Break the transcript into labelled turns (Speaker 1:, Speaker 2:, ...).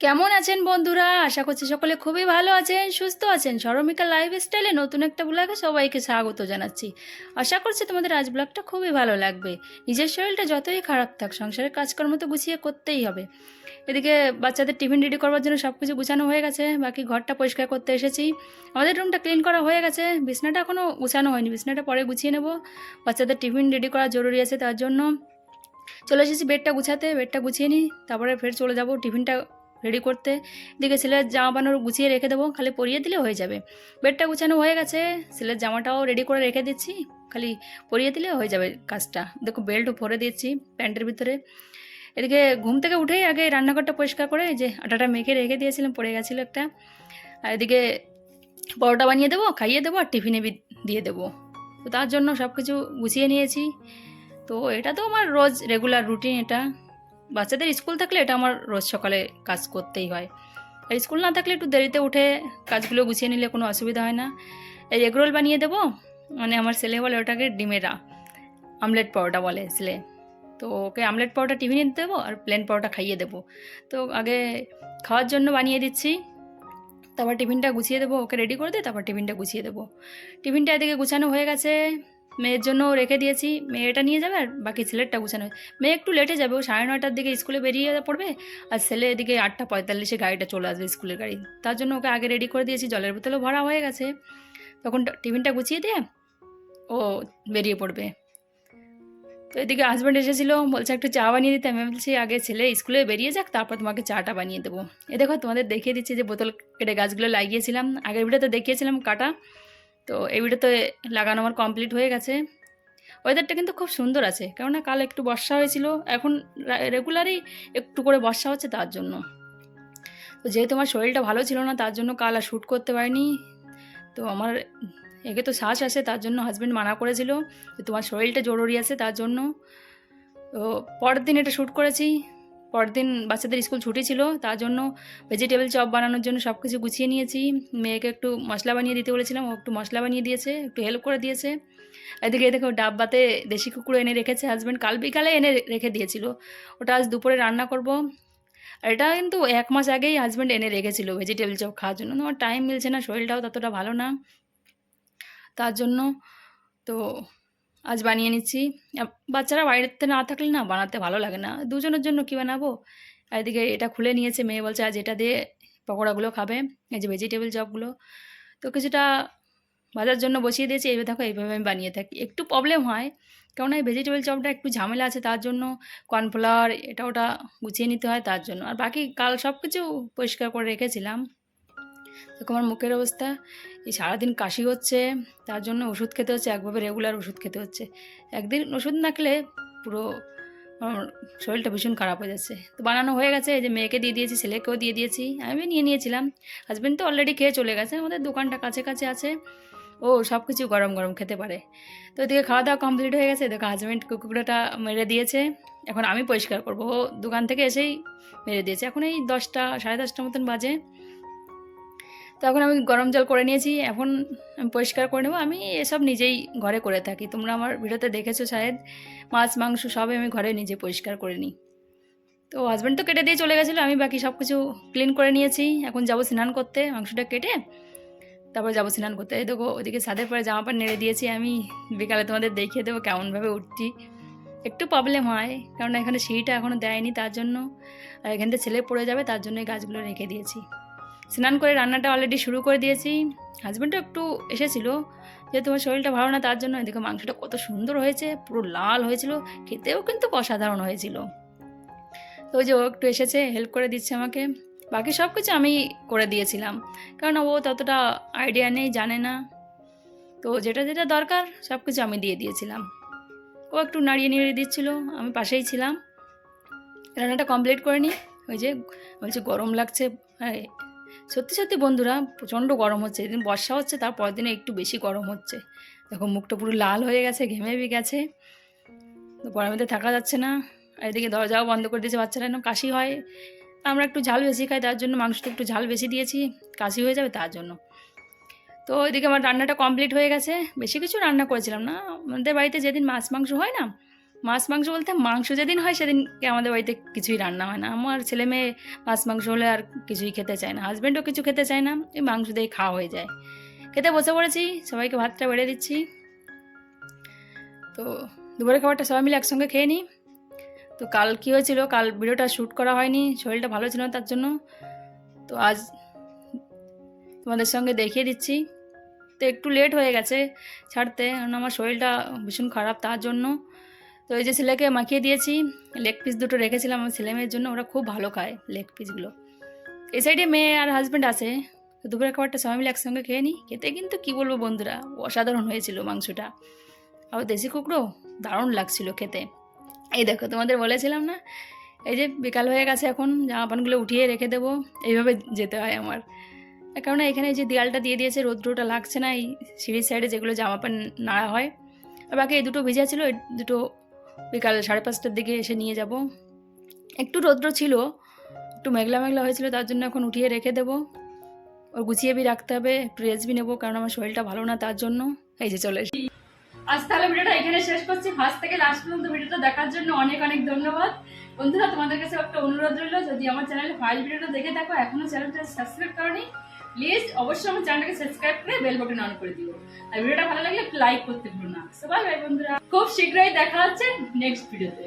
Speaker 1: কেমন আছেন বন্ধুরা? আশা করছি সকলে খুবই ভালো আছেন, সুস্থ আছেন। সরমিকা লাইফ স্টাইলে নতুন একটা ব্লগে সবাইকে স্বাগত জানাচ্ছি। আশা করছি তোমাদের আজ ব্লগটা খুবই ভালো লাগবে। নিজের শরীরটা যতই খারাপ থাক, সংসারের কাজকর্ম তো গুছিয়ে করতেই হবে। এদিকে বাচ্চাদের টিফিন রেডি করবার জন্য সব কিছু গুছানো হয়ে গেছে। বাকি ঘরটা পরিষ্কার করতে এসেছি। আমাদের রুমটা ক্লিন করা হয়ে গেছে। বিছনাটা এখনও গুছানো হয়নি। বিছনাটা পরে গুছিয়ে নেব। বাচ্চাদের টিফিন রেডি করা জরুরি আছে তার জন্য। চলে এসেছি বেডটা গুছাতে। বেডটা গুছিয়ে নিই। তারপরে ফের চলে যাব। টিফিনটা রেডি করতে দিকে ছেলের জামা বানোর গুছিয়ে রেখে দেবো, খালি পরিয়ে দিলে হয়ে যাবে। বেডটা গুছানো হয়ে গেছে, ছেলের জামাটাও রেডি করে রেখে দিচ্ছি, খালি পরিয়ে দিলে হয়ে যাবে কাজটা। দেখো বেল্টও ভরে দিচ্ছি প্যান্টের ভিতরে। এদিকে ঘুম থেকে উঠেই আগে রান্নাঘরটা পরিষ্কার করে যে আটাটা মেখে রেখে দিয়েছিলাম, পড়ে গেছিল একটা। আর এদিকে পরোটা বানিয়ে দেবো, খাইয়ে দেবো আর টিফিনে দিয়ে দেবো। তো তার জন্য সব কিছু গুছিয়ে নিয়েছি। তো এটা তো আমার রোজ রেগুলার রুটিন এটা। বাচ্চাদের স্কুল থাকলে এটা আমার রোজ সকালে কাজ করতেই হয়। আর স্কুল না থাকলে একটু দেরিতে উঠে কাজগুলো গুছিয়ে নিলে কোনো অসুবিধা হয় না। এই এগরোল বানিয়ে দেবো মানে আমার ছেলে বলে ওটাকে ডিমেরা আমলেট পরোটা বলে ছেলে। তো ওকে আমলেট পরোটা টিফিনে দেবো আর প্লেন পরোটা খাইয়ে দেবো। তো আগে খাওয়ার জন্য বানিয়ে দিচ্ছি। তারপর টিফিনটা গুছিয়ে দেবো, ওকে রেডি করে দিয়ে তারপর টিফিনটা গুছিয়ে দেবো। টিফিনটা এদিকে গুছানো হয়ে গেছে। মেয়ের জন্য রেখে দিয়েছি, মেয়েটা নিয়ে যাবে আর বাকি ছেলেরটা গুছানো মেয়ে একটু লেটে যাবে, ও সাড়ে নয়টার দিকে স্কুলে বেরিয়ে পড়বে আর ছেলে এদিকে আটটা পঁয়তাল্লিশে গাড়িটা চলে আসবে স্কুলের গাড়ি। তার জন্য ওকে আগে রেডি করে দিয়েছি, জলের বোতলও ভরা হয়ে গেছে। তখন টিফিনটা গুছিয়ে দিয়ে ও বেরিয়ে পড়বে। তো এদিকে হাজব্যান্ড এসেছিল, বলছে একটু চা বানিয়ে দিতে। আমি বলছি, আগে ছেলে স্কুলে বেরিয়ে যাক, তারপর তোমাকে চাটা বানিয়ে দেবো। এ দেখো, তোমাদের দেখিয়ে দিচ্ছি যে বোতল কেটে গাছগুলো লাগিয়েছিলাম। আগের ভিডিওতে দেখিয়েছিলাম কাটা। তো এই ভিডিওতে লাগানো আমার কমপ্লিট হয়ে গেছে। ওয়েদারটা কিন্তু খুব সুন্দর আছে, কেননা কাল একটু বর্ষা হয়েছিল, এখন রেগুলারই একটু করে বর্ষা হচ্ছে তার জন্য। তো যেহেতু আমার শরীরটা ভালো ছিল না, তার জন্য কাল আর শ্যুট করতে পারিনি। তো আমার একে তো শ্বাস আছে তার জন্য হাজব্যান্ড মানা করেছিল যে তোমার শরীরটা জরুরি আছে তার জন্য। তো পরের দিন এটা শ্যুট করেছি। পরের দিন বাচ্চাদের স্কুল ছুটি ছিল, তার জন্য ভেজিটেবল চপ বানানোর জন্য সব কিছু গুছিয়ে নিয়েছি। মেয়েকে একটু মশলা বানিয়ে দিতে বলেছিলাম, ও একটু মশলা বানিয়ে দিয়েছে, একটু হেল্প করে দিয়েছে। এদিকে দেখো ডাব্বাতে দেশি কুকুর এনে রেখেছে হাজব্যান্ড কাল বিকালে এনে রেখে দিয়েছিল। ওটা আজ দুপুরে রান্না করব। আর এটা কিন্তু এক মাস আগেই হাজব্যান্ড এনে রেখেছিল ভেজিটেবল চপ খাওয়ার জন্য। আমার টাইম মিলছে না, শরীরটাও ততটা ভালো না। তার জন্য তো আজ বানিয়ে নিচ্ছি। বাচ্চারা বাড়িতে না থাকলে না বানাতে ভালো লাগে না। দুজনের জন্য কী বানাবো? এদিকে এটা খুলে নিয়েছে, মেয়ে বলছে আজ এটা দিয়ে পকোড়াগুলো খাবে, এই যে ভেজিটেবল চপগুলো। তো কিছুটা ভাজার জন্য বসিয়ে দিয়েছি, এইভাবে দেখো, এইভাবে আমি বানিয়ে থাকি। একটু প্রবলেম হয়, কেননা এই ভেজিটেবল চপটা একটু ঝামেলা আছে, তার জন্য কর্নফ্লাওয়ার এটা ওটা গুছিয়ে নিতে হয় তার জন্য। আর বাকি কাল সব কিছু পরিষ্কার করে রেখেছিলাম। দেখো আমার মুখের অবস্থা, এই সারাদিন কাশি হচ্ছে, তার জন্য ওষুধ খেতে হচ্ছে, একভাবে রেগুলার ওষুধ খেতে হচ্ছে। একদিন ওষুধ না খেলে পুরো শরীরটা ভীষণ খারাপ হয়ে যাচ্ছে। তো বানানো হয়ে গেছে, এই যে মেয়েকে দিয়ে দিয়েছি, ছেলেকেও দিয়ে দিয়েছি আমি নিয়ে নিয়েছিলাম। হাজব্যান্ড তো অলরেডি খেয়ে চলে গেছে, আমাদের দোকানটা কাছে কাছে আছে, ও সব কিছু গরম গরম খেতে পারে। তো এদিকে খাওয়া দাওয়া কমপ্লিট হয়ে গেছে, দেখো হাজব্যান্ড কুকুরটা মেরে দিয়েছে, এখন আমি পরিষ্কার করব। ও দোকান থেকে এসেই মেরে দিয়েছে, এখন এই দশটা, সাড়ে দশটার মতন বাজে। তো এখন আমি গরম জল করে নিয়েছি, এখন আমি পরিষ্কার করে নেব। আমি এসব নিজেই ঘরে করে থাকি। তোমরা আমার ভিডিওতে দেখেছ শায়দ মাছ, মাংস সবই আমি ঘরে নিজে পরিষ্কার করে নিই। তো হাজব্যান্ড তো কেটে দিয়ে চলে গেছিল, আমি বাকি সব কিছু ক্লিন করে নিয়েছি। এখন যাব স্নান করতে, মাংসটা কেটে তারপর যাব স্নান করতে। এই দেখো ওদিকে ছাদের পরে জামা প্যান্ট নেড়ে দিয়েছি, আমি বিকালে তোমাদের দেখিয়ে দেবো কেমনভাবে উঠছি। একটু প্রবলেম হয় কারণ এখানে সিঁড়িটা এখনও দেয়নি, তার জন্য, আর এখান থেকে ছেলে পড়ে যাবে, তার জন্য এই গাছগুলো রেখে দিয়েছি। স্নান করে রান্নাটা অলরেডি শুরু করে দিয়েছি। হাজব্যান্ডও একটু এসেছিল যেহেতু তোমার শরীরটা ভালো না, তার জন্য এদিকে মাংসটা কত সুন্দর হয়েছে, পুরো লাল হয়েছিল, খেতেও কিন্তু অসাধারণ হয়েছিল। তো ওই যে ও একটু এসেছে হেল্প করে দিচ্ছে আমাকে। বাকি সব কিছু আমি করে দিয়েছিলাম, কারণ ও ততটা আইডিয়া নেই, জানে না। তো যেটা যেটা দরকার সব কিছু আমি দিয়ে দিয়েছিলাম। ও একটু নাড়িয়ে নিড়িয়ে দিচ্ছিল, আমি পাশেই ছিলাম। রান্নাটা কমপ্লিট করে নিই ওই যে বলছে গরম লাগছে হ্যাঁ সত্যি সত্যি বন্ধুরা, প্রচণ্ড গরম হচ্ছে। এদিন বর্ষা হচ্ছে, তার পরের দিনে একটু বেশি গরম হচ্ছে। দেখো, মুখটা পুরো লাল হয়ে গেছে, ঘেমে গেছে। গরমেতে থাকা যাচ্ছে না। আর এদিকে দরজাও বন্ধ করে দিয়েছে, বাচ্চারা যেন কাশি হয়। আমরা একটু ঝাল বেশি খাই, তার জন্য মাংসটা একটু ঝাল বেশি দিয়েছি। কাশি হয়ে যাবে তার জন্য। তো ওইদিকে আমার রান্নাটা কমপ্লিট হয়ে গেছে। বেশি কিছু রান্না করেছিলাম না। আমাদের বাড়িতে যেদিন মাছ মাংস হয় না মাছ মাংস বলতে মাংস যেদিন হয় সেদিন আমাদের বাড়িতে কিছুই রান্না হয় না। আমার ছেলে মেয়ে মাছ মাংস হলে আর কিছুই খেতে চায় না। হাজব্যান্ডও কিছু খেতে চায় না। এই মাংস দিয়েই খাওয়া হয়ে যায়। খেতে বসে পড়েছি, সবাইকে ভাতটা বেড়ে দিচ্ছি। তো দুপুরের খাবারটা সবাই মিলে একসঙ্গে খেয়ে নিই। তো কাল কী হয়েছিল? কাল ভিডিওটা শ্যুট করা হয়নি। শরীরটা ভালো ছিল না তার জন্য। তো আজ তোমাদের সঙ্গে দেখিয়ে দিচ্ছি। তো একটু লেট হয়ে গেছে ছাড়তে। কারণ আমার শরীরটা ভীষণ খারাপ তার জন্য। তো এই যে ছেলেকে মাখিয়ে দিয়েছি লেগ পিস দুটো রেখেছিলাম আমার ছেলে মেয়ের জন্য, ওরা খুব ভালো খায় লেগ পিসগুলো এই সাইডে মেয়ে আর হাজব্যান্ড আছে, তো দুপুরের খাবারটা সবাই মিলে একসঙ্গে খেয়ে নিই। খেতে কিন্তু কী বলব বন্ধুরা, অসাধারণ হয়েছিল মাংসটা। আর দেশি কুকড়ো দারুণ লাগছিল খেতে। এই দেখো, তোমাদের বলেছিলাম না, এই যে বিকাল হয়ে গেছে এখন, জামা প্যান্টগুলো উঠিয়ে রেখে দেবো, এইভাবে যেতে হয় আমার। কারণ এখানে যে দেয়ালটা দিয়ে দিয়েছে, রৌদ্রটা লাগছে না, এই সিঁড়ির সাইডে যেগুলো জামা প্যান্ট নাড়া হয়। আর বাকি এই দুটো ভেজা ছিল, এই দুটো বিকাল সাড়ে পাঁচটার দিকে এসে নিয়ে যাব। একটু রৌদ্র ছিল, একটু মেঘলা মেঘলা হয়েছিল, তার জন্য এখন উঠিয়ে রেখে দেবো। ওর গুছিয়ে বি রাখতে হবে, একটু রেস্ট বি নেব, কারণ আমার শরীরটা ভালো না তার জন্য। এই যে চলে। আজ তাহলে ভিডিওটা এখানে শেষ করছি। ফার্স্ট থেকে লাস্ট পর্যন্ত ভিডিওটা দেখার জন্য অনেক অনেক ধন্যবাদ। বন্ধুরা, তোমাদের কাছে একটা অনুরোধ রইল, যদি আমার চ্যানেলে ফাইল ভিডিওটা দেখে থাকো, এখনও চ্যানেলটা সাবস্ক্রাইব করনি প্লিজ অবশ্যই আমার চ্যানেলটাকে সাবস্ক্রাইব করে বেল বাটন অন করে দিও। আর ভিডিওটা ভালো লাগলে লাইক করতে ভুলো না। সবাই ভাই বন্ধুরা। খুব শীঘ্রই দেখা হচ্ছে নেক্সট ভিডিওতে